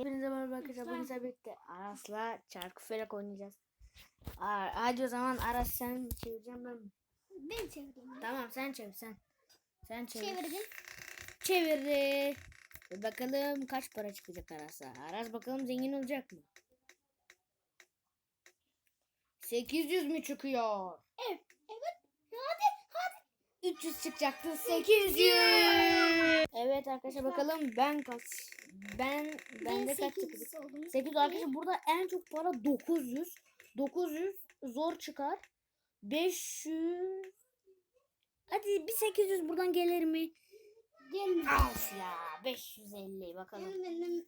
Hepinize merhaba arkadaşlar. Bugün sizlerle birlikte Aras'la çarkı felek oynayacağız. Ar Hadi o zaman Aras sen çevireceğim ben. Ben çevireyim. Tamam sen çevir sen. Sen çevir. Çevirdim. Çevirdi. Ve bakalım kaç para çıkacak Aras'a. Aras bakalım zengin olacak mı? 800 mü çıkıyor? Evet. Evet. Hadi. Hadi. 300 çıkacaktı. 800. Evet arkadaşlar bakalım ben kaç ben bende kaç çıkacak? 800 oldum. 800 arkadaşlar burada en çok para 900. 900 zor çıkar. 500 Hadi bir 800 buradan gelir mi? Gelmedi. Of ya 550 bakalım. Gelmedim.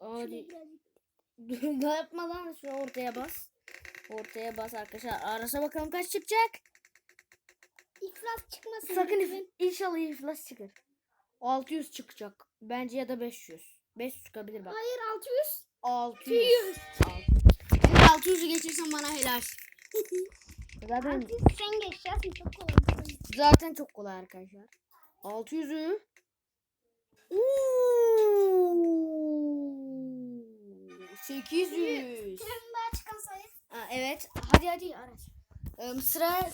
Hadi ne yapma lan şu ortaya bas. Ortaya bas arkadaşlar. Arasa bakalım kaç çıkacak. İflas çıkmasın. Sakın if- inşallah iflas çıkar. 600 çıkacak. Bence ya da 500. 500 çıkabilir bak. Hayır 600. 600. 200. 600'ü geçirsen bana helal. Zaten 600 sen geçersin çok kolay. zaten çok kolay arkadaşlar. 600'ü Uuu, 800. Senin daha çıkan sayı. Aa, evet. Hadi hadi Aras. Ee, sıra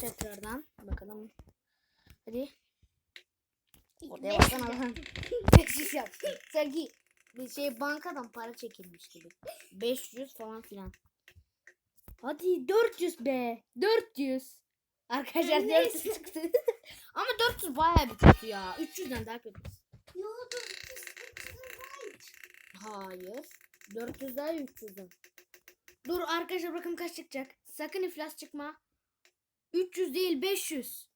tekrardan. Bakalım. Hadi. Oraya baksana lan. 500 yaptı. Sanki bir şey bankadan para çekilmiş gibi. 500 falan filan. Hadi 400 be. 400. Arkadaşlar Ben 400 neyse. çıktı. Ama 400 bayağı bir kötü ya. 300'den daha kötü. Yo dur. 300 daha Hayır. 400 daha 300'den. Dur arkadaşlar bakın kaç çıkacak. Sakın iflas çıkma. 300 değil 500.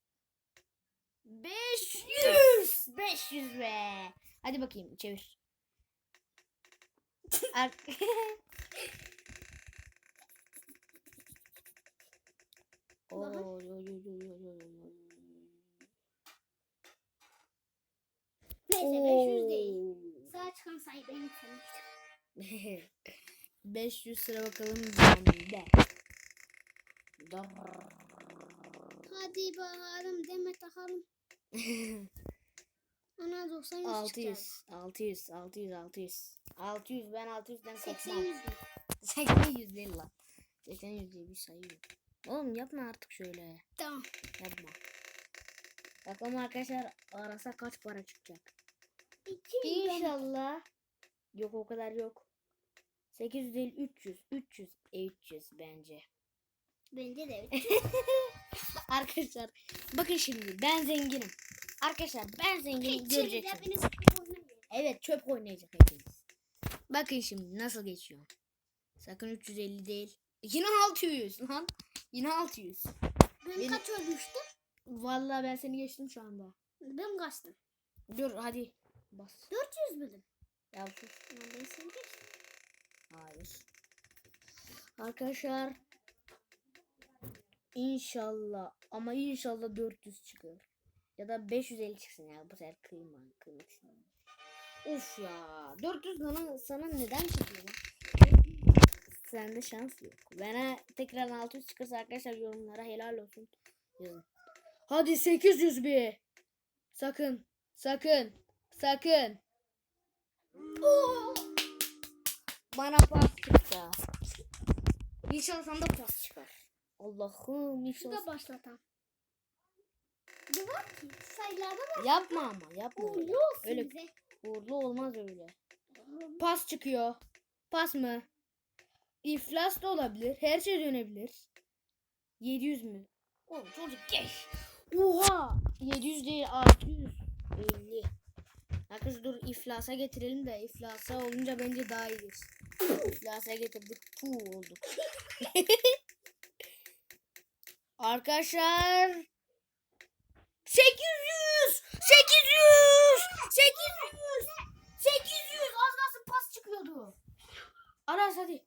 500. 500 be. Hadi bakayım çevir. Ar- oy, oy. Neyse 500 değil. Sağ çıkan benim senin. 500 sıra bakalım bende. Hadi bakalım deme takalım. Ana 90 100 600, 600, 600, 600. 600 ben 600'den 80 korkmam. 100. 80 100 değil lan. 80 100 diye bir sayı yok. Oğlum yapma artık şöyle. Tamam. Yapma. Bakalım arkadaşlar arasa kaç para çıkacak. 200 İnşallah. Yok o kadar yok. 800 değil 300. 300. E 300 bence. Bence de evet. Arkadaşlar bakın şimdi ben zenginim. Arkadaşlar ben zenginim göreceksiniz. Evet çöp oynayacak hepimiz. Bakın şimdi nasıl geçiyor. Sakın 350 değil. Yine 600 lan. Yine 600. Ben Benim- kaç ölmüştüm? Vallahi ben seni geçtim şu anda. Ben kaçtım. Dur hadi. Bas. 400 müydüm? Ya sus. Ben seni geçtim. Hayır. Arkadaşlar. İnşallah ama inşallah 400 çıkar. Ya da 550 çıksın ya bu sefer kıyma kıymak istemiyorum. Uf ya 400 sana, sana neden çıkıyor? Sende şans yok. Bana tekrar 600 çıkarsa arkadaşlar yorumlara helal olsun yazın. Hadi 800 bir. Sakın. Sakın. Sakın. Bana pas çıktı. İnşallah sana da pas çıkar. Allah'ım Şu inşallah. da başlatan. Bu var ki sayılarda var. Yapma ama yapma. öyle. Uğurlu olsun Öyle bize. uğurlu olmaz öyle. Pas çıkıyor. Pas mı? İflas da olabilir. Her şey dönebilir. 700 mü? Oğlum çocuk geç. Oha! 700 değil 650. Arkadaşlar dur iflasa getirelim de iflasa olunca bence daha iyidir. iflasa getirdik. Puh olduk. Arkadaşlar 800 800 800 800 az kalsın pas çıkıyordu. Aras hadi.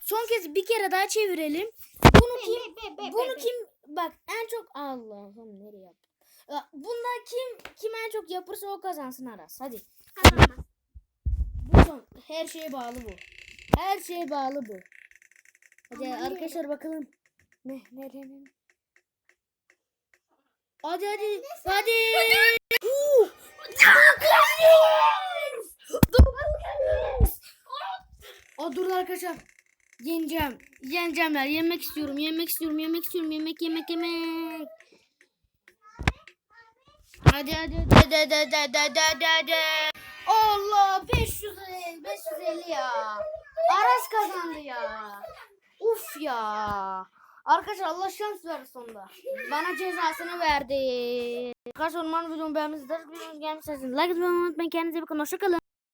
Son kez bir kere daha çevirelim. Bunu kim Be, be, be, bunu be, be. kim bak en çok Allah'ım nereye yaptım. Ya, Bunda kim kim en çok yapırsa o kazansın Aras. Hadi. Kazanmaz. Bu son. Her şeye bağlı bu. Her şeye bağlı bu. Hadi Aman arkadaşlar bakalım. Ne ne ne ne. Hadi hadi. Hadi. Dokuz! Dokuz O dur arkadaşlar. Yeneceğim. Yeneceğim ya. Yemek istiyorum. Yemek istiyorum. Yemek istiyorum. Yemek yemek yemek. Hadi hadi hadi hadi hadi hadi hadi hadi hadi. Allah 550 550 ya. Aras kazandı ya. Uf ya. Arkadaşlar Allah şans verdi sonunda. Bana cezasını verdi. Arkadaşlar umarım videomu beğenmişsinizdir. Videomu gelmişsiniz. Like atmayı unutmayın. Kendinize bakın. Hoşçakalın.